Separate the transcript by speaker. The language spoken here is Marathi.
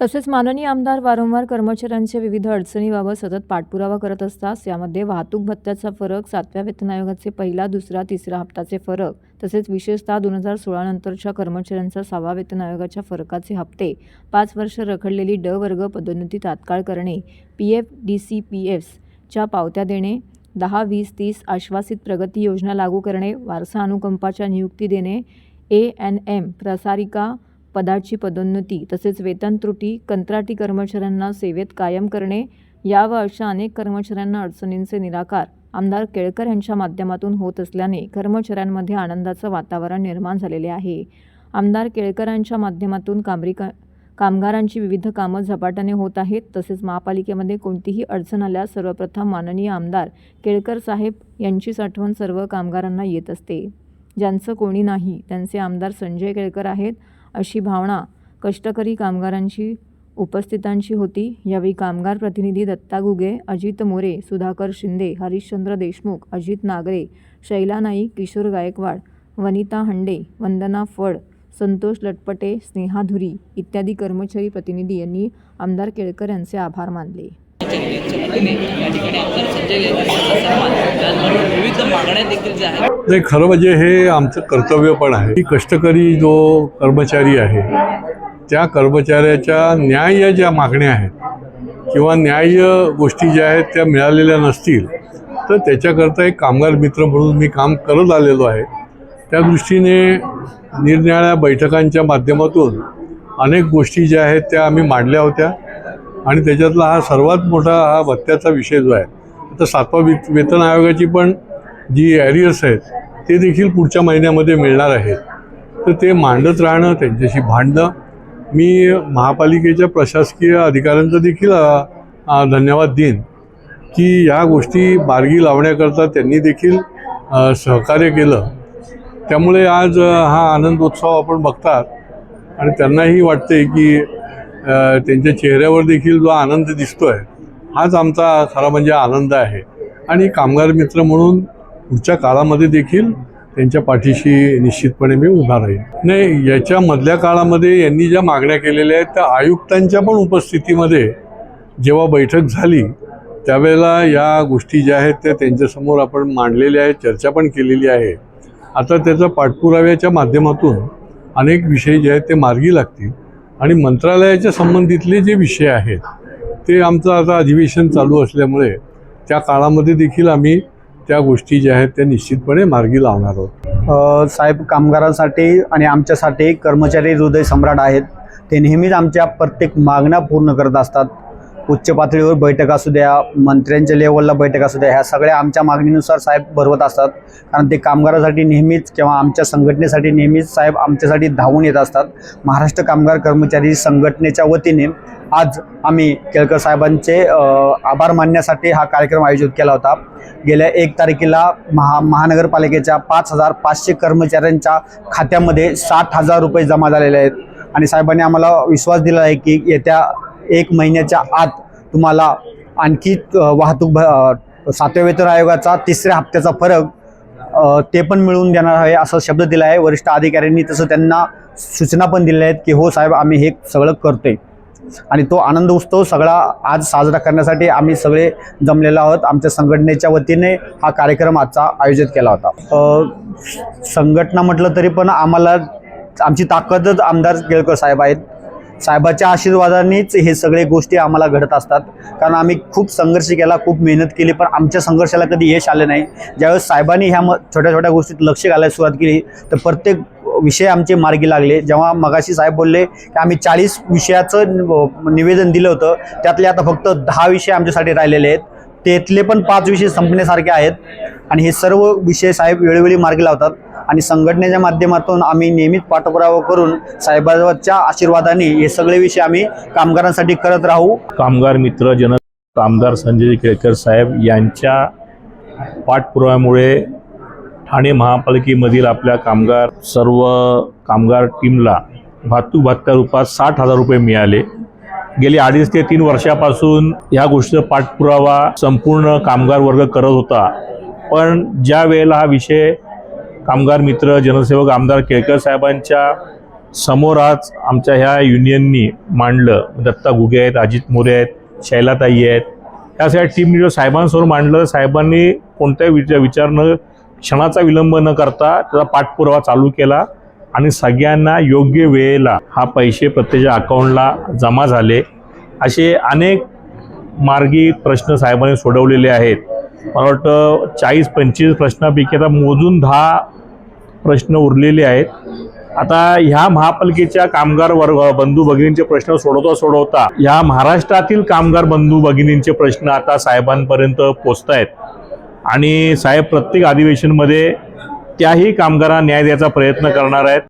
Speaker 1: तसेच माननीय आमदार वारंवार कर्मचाऱ्यांच्या विविध अडचणीबाबत सतत पाठपुरावा करत असतात यामध्ये वाहतूक भत्त्याचा फरक सातव्या वेतन आयोगाचे पहिला दुसरा तिसरा हप्त्याचे फरक तसेच विशेषतः दोन हजार सोळा नंतरच्या कर्मचाऱ्यांचा सहावा वेतन आयोगाच्या फरकाचे हप्ते पाच वर्ष रखडलेली ड वर्ग पदोन्नती तात्काळ करणे P F D C P एफच्या पावत्या देणे दहा वीस तीस आश्वासित प्रगती योजना लागू करणे वारसा अनुकंपाच्या नियुक्ती देणे ए एन एम प्रसारिका पदाची पदोन्नती तसेच वेतन त्रुटी कंत्राटी कर्मचाऱ्यांना सेवेत कायम करणे या व अशा अनेक कर्मचाऱ्यांना अडचणींचे निराकार आमदार केळकर यांच्या माध्यमातून होत असल्याने कर्मचाऱ्यांमध्ये आनंदाचं वातावरण निर्माण झालेले आहे. आमदार केळकरांच्या माध्यमातून कामरी का कामगारांची विविध कामं झपाट्याने होत आहेत तसेच महापालिकेमध्ये कोणतीही अडचण आल्यास सर्वप्रथम माननीय आमदार केळकर साहेब यांचीच आठवण सर्व कामगारांना येत असते. ज्यांचं कोणी नाही त्यांचे आमदार संजय केळकर आहेत. अशी भावना कष्टकरी कामगारांची उपस्थितांची होती. यावेळी कामगार प्रतिनिधी दत्ता गुगे अजित मोरे सुधाकर शिंदे हरिश्चंद्र देशमुख अजित नागरे शैला नाईक किशोर गायकवाड वनिता हंडे वंदना फड संतोष लटपटे स्नेहा धुरी इत्यादी कर्मचारी प्रतिनिधी यांनी आमदार केळकर यांचे आभार मानले.
Speaker 2: यांच्या वतीने या ठिकाणी आमदार संजय यांचा सन्मान त्याचबरोबर विविध मागण्या देखील ज्या आहेत.
Speaker 3: नाही खरं म्हणजे हे आमचं कर्तव्य पण आहे. की कष्टकरी जो कर्मचारी आहे त्या कर्मचाऱ्याच्या न्याय्य ज्या मागण्या आहेत किंवा न्याय्य गोष्टी ज्या आहेत त्या मिळालेल्या नसतील तर त्याच्याकरता एक कामगार मित्र म्हणून मी काम करत आलेलो आहे. त्या दृष्टीने निरनिराळ्या बैठकांच्या माध्यमातून अनेक गोष्टी ज्या आहेत त्या आम्ही मांडल्या होत्या. आणि त्याच्यातला हा सर्वात मोठा हा भत्त्याचा विषय जो आहे आता सातवा वे वेतन आयोगाची पण जी ॲरियर्स आहेत ते देखील पुढच्या महिन्यामध्ये मिळणार आहेत. तर ते मांडत राहणं त्यांच्याशी भांडणं. मी महापालिकेच्या प्रशासकीय अधिकाऱ्यांचा देखील धन्यवाद देईन की ह्या गोष्टी बारगी लावण्याकरता त्यांनी देखील सहकार्य केलं. त्यामुळे आज हा आनंदोत्सव आपण बघतात. आणि त्यांनाही वाटते की त्यांच्या चेहऱ्यावर देखील जो आनंद दिसतो आहे हाच आमचा खरा म्हणजे आनंद आहे. आणि कामगार मित्र म्हणून पुढच्या काळामध्ये देखील त्यांच्या पाठीशी निश्चितपणे मी उभा राहील नाही याच्या मधल्या काळामध्ये यांनी ज्या मागण्या केलेल्या आहेत त्या आयुक्तांच्या पण उपस्थितीमध्ये जेव्हा बैठक झाली त्यावेळेला या गोष्टी ज्या आहेत त्या त्यांच्यासमोर आपण मांडलेल्या आहेत चर्चा पण केलेली आहे. आता त्याचा पाठपुराव्याच्या माध्यमातून अनेक विषय जे आहेत ते मार्गी लागतील. आणि मंत्रालयाच्या संबंधितले जे विषय आहेत ते आमचं आता अधिवेशन चालू असल्यामुळे त्या काळामध्ये देखील आम्ही त्या गोष्टी ज्या आहेत त्या निश्चितपणे मार्गी लावणार आहोत.
Speaker 4: साहेब कामगारांसाठी आणि आमच्यासाठी कर्मचारी हृदय सम्राट आहेत. ते नेहमीच आमच्या प्रत्येक मागण्या पूर्ण करत असतात. उच्च पातळीवर बैठक असू द्या मंत्र्यांच्या लेवलला बैठक असू द्या ह्या सगळ्या आमच्या मागणीनुसार साहेब भरवत असतात. कारण ते कामगारासाठी नेहमीच किंवा आमच्या संघटनेसाठी नेहमीच साहेब आमच्यासाठी धावून येत असतात. महाराष्ट्र कामगार कर्मचारी संघटनेच्या वतीने आज आम्ही केळकर साहेबांचे आभार मानण्यासाठी हा कार्यक्रम आयोजित केला होता. गेल्या एक तारखेला महा महानगरपालिकेच्या पाच हजार पाचशे कर्मचाऱ्यांच्या खात्यामध्ये साठ हजार रुपये जमा झालेले आहेत. आणि साहेबांनी आम्हाला विश्वास दिला आहे की येत्या एक महिन्याच्या आत तुम्हाला आणखी वाहतूक भ सातव्या वेतन आयोगाचा तिसऱ्या हप्त्याचा फरक ते पण मिळवून देणार आहे असा शब्द दिला आहे. वरिष्ठ अधिकाऱ्यांनी तसं त्यांना सूचना पण दिल्या आहेत की हो साहेब आम्ही हे सगळं करतोय. आणि तो आनंद उत्सव सगळा आज साजरा करण्यासाठी आम्ही सगळे जमलेलो आहोत. आमच्या संघटनेच्या वतीने हा कार्यक्रम आजचा आयोजित केला होता. संघटना म्हटलं तरी पण आम्हाला आमची ताकदच आमदार केळकर साहेब आहेत. साहेबाच्या आशीर्वादानेच हे सगळे गोष्टी आम्हाला घडत असतात. कारण आम्ही खूप संघर्ष केला खूप मेहनत केली पण आमच्या संघर्षाला कधी यश आलं नाही. ज्यावेळेस साहेबांनी ह्या म छोट्या छोट्या गोष्टीत लक्ष घालायला सुरुवात केली तर प्रत्येक विषय आमचे मार्गी लागले. जेव्हा मगाशी साहेब बोलले की आम्ही चाळीस विषयाचं निवेदन दिलं होतं त्यातले आता फक्त दहा विषय आमच्यासाठी राहिलेले आहेत. तेथले पण पाच विषय संपण्यासारखे आहेत. आणि हे सर्व विषय साहेब वेळोवेळी मार्गी लावतात. आणि संघटनेच्या माध्यमातून आम्ही नियमित पाठपुरावा करून साहेबांच्या आशीर्वादाने हे सगळे विषय आम्ही कामगारांसाठी करत राहू.
Speaker 5: कामगार मित्र जन कामगार संजय केळकर साहेब यांच्या पाठपुराव्यामुळे ठाणे महापालिकेमधील आपल्या कामगार सर्व कामगार टीमला वाहतूक भत्त्या रूपात साठ हजार रुपये मिळाले. गेली अडीच ते तीन वर्षापासून ह्या गोष्टीचा पाठपुरावा संपूर्ण कामगार वर्ग करत होता. पण ज्या वेळेला हा विषय कामगार मित्र जनसेवक आमदार केळकर साहेबांच्या समोर आज आमच्या ह्या युनियननी मांडलं. दत्ता घुगे आहेत अजित मोरे आहेत शैलाताई आहेत. ह्या सगळ्या टीम लिडर साहेबांसमोर मांडलं. साहेबांनी कोणत्याही विचार विचार न क्षणाचा विलंब न करता त्याचा पाठपुरावा चालू केला आणि सगळ्यांना योग्य वेळेला हा पैसे प्रत्येकाच्या अकाउंटला जमा झाले असे अनेक मार्गी प्रश्न साहेबांनी सोडवलेले आहेत. मला वाटतं चाळीस पंचवीस प्रश्नापैकी आता मोजून दहा प्रश्न उरलेले आहेत. आता ह्या महापालिकेच्या कामगार वर्ग बंधू भगिनींचे प्रश्न सोडवता सोडवता ह्या महाराष्ट्रातील कामगार बंधू भगिनींचे प्रश्न आता साहेबांपर्यंत पोचत आहेत आणि साहेब प्रत्येक अधिवेशनमध्ये त्याही कामगारांना न्याय द्यायचा प्रयत्न करणार आहेत.